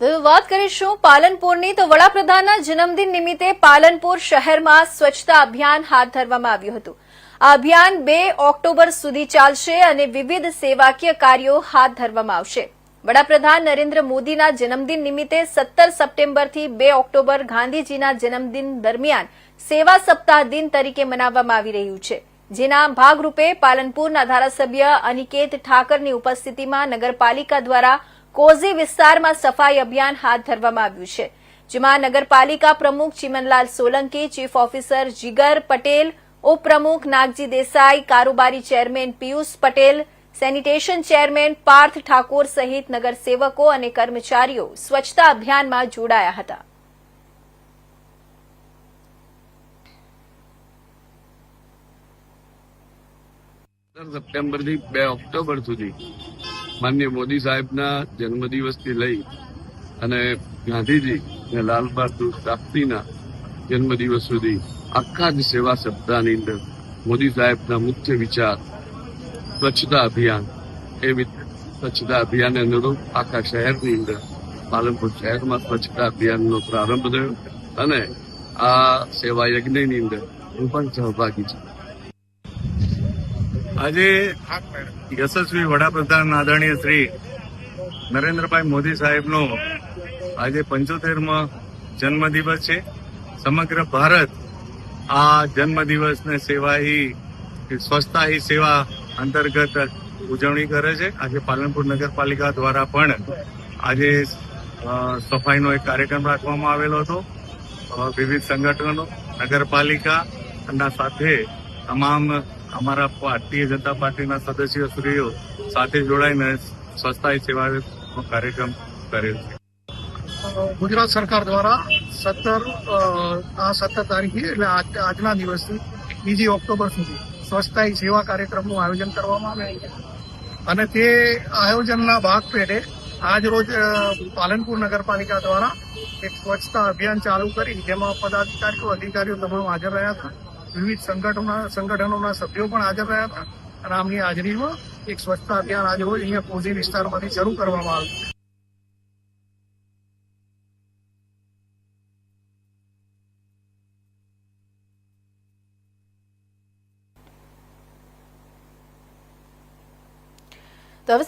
વાત કરીશું પાલનપુરની. તો વડાપ્રધાનના જન્મદિન નિમિત્તે પાલનપુર શહેરમાં સ્વચ્છતા અભિયાન હાથ ધરવામાં આવ્યું હતું. આ અભિયાન બે ઓક્ટોબર સુધી ચાલશે અને વિવિધ સેવાકીય કાર્યો હાથ ધરવામાં આવશે. વડાપ્રધાન નરેન્દ્ર મોદીના જન્મદિન નિમિત્તે સત્તર સપ્ટેમ્બરથી બે ઓક્ટોબર ગાંધીજીના જન્મદિન દરમિયાન સેવા સપ્તાહ દિન તરીકે મનાવવામાં આવી રહ્યું છે. જેના ભાગરૂપે પાલનપુરના ધારાસભ્ય અનિકેત ઠાકરની ઉપસ્થિતિમાં નગરપાલિકા દ્વારા કોઝી વિસ્તારમાં સફાઈ અભિયાન હાથ ધરવામાં આવ્યું છે, જેમાં નગરપાલિકા પ્રમુખ ચિમનલાલ સોલંકી, ચીફ ઓફિસર જીગર પટેલ, ઉપપ્રમુખ નાગજી દેસાઈ, કારોબારી chairman Piyush Patel, sanitation chairman Parth Thakor સહિત નગરસેવકો અને કર્મચારીઓ સ્વચ્છતા અભિયાનમાં જોડાયા હતા. સપ્ટેમ્બરથી બે ઓક્ટોબર સુધી માનનીય મોદી સાહેબના જન્મદિવસથી લઈ અને ગાંધીજી અને લાલ બહાદુર શાસ્ત્રીના જન્મદિવસ સુધી આખા જ સેવા સપ્તાહની અંદર મોદી સાહેબના મુખ્ય વિચાર સ્વચ્છતા અભિયાન, એ સ્વચ્છતા અભિયાનને અનુરૂપ આખા શહેરની અંદર પાલનપુર શહેરમાં સ્વચ્છતા અભિયાનનો પ્રારંભ થયો અને આ સેવા યજ્ઞની અંદર હું પણ સહભાગી છું. આજે યશસ્વી વડાપ્રધાન આદરણીય શ્રી નરેન્દ્રભાઈ મોદી સાહેબનો આજે પંચોતેરમાં જન્મદિવસ છે. સમગ્ર ભારત આ જન્મદિવસને સેવા હી સ્વચ્છતા હી સેવા અંતર્ગત ઉજવણી કરે છે. આજે પાલનપુર નગરપાલિકા દ્વારા પણ આજે સફાઈનો એક કાર્યક્રમ રાખવામાં આવેલો હતો. વિવિધ સંગઠનો નગરપાલિકાના સાથે તમામ અમારા ભારતીય જનતા પાર્ટીના સદસ્ય શ્રીઓ સાથે જોડાઈને સ્વચ્છતા સેવા સેવાનો કાર્યક્રમ કરેલ છે. ગુજરાત સરકાર દ્વારા સત્તર આ સત્તર તારીખે, એટલે આજ- આજના દિવસથી બીજી ઓક્ટોબર સુધી સ્વચ્છતા સેવા કાર્યક્રમનું આયોજન કરવામાં આવ્યું અને તે આયોજનના ભાગ પેટે આજ રોજ પાલનપુર નગરપાલિકા દ્વારા એક સ્વચ્છતા અભિયાન ચાલુ કરી, જેમાં પદાધિકારીઓ, અધિકારીઓ તમામ હાજર રહ્યા હતા. વિવિધ સંગઠનોના સંગઠનોના સભ્યો પણ હાજર રહ્યા હતા. અને આમની હાજરીમાં એક સ્વચ્છતા અભિયાન આજે હોય અહીંયા કોઝી વિસ્તારમાંથી શરૂ કરવામાં આવ્યું તો હવે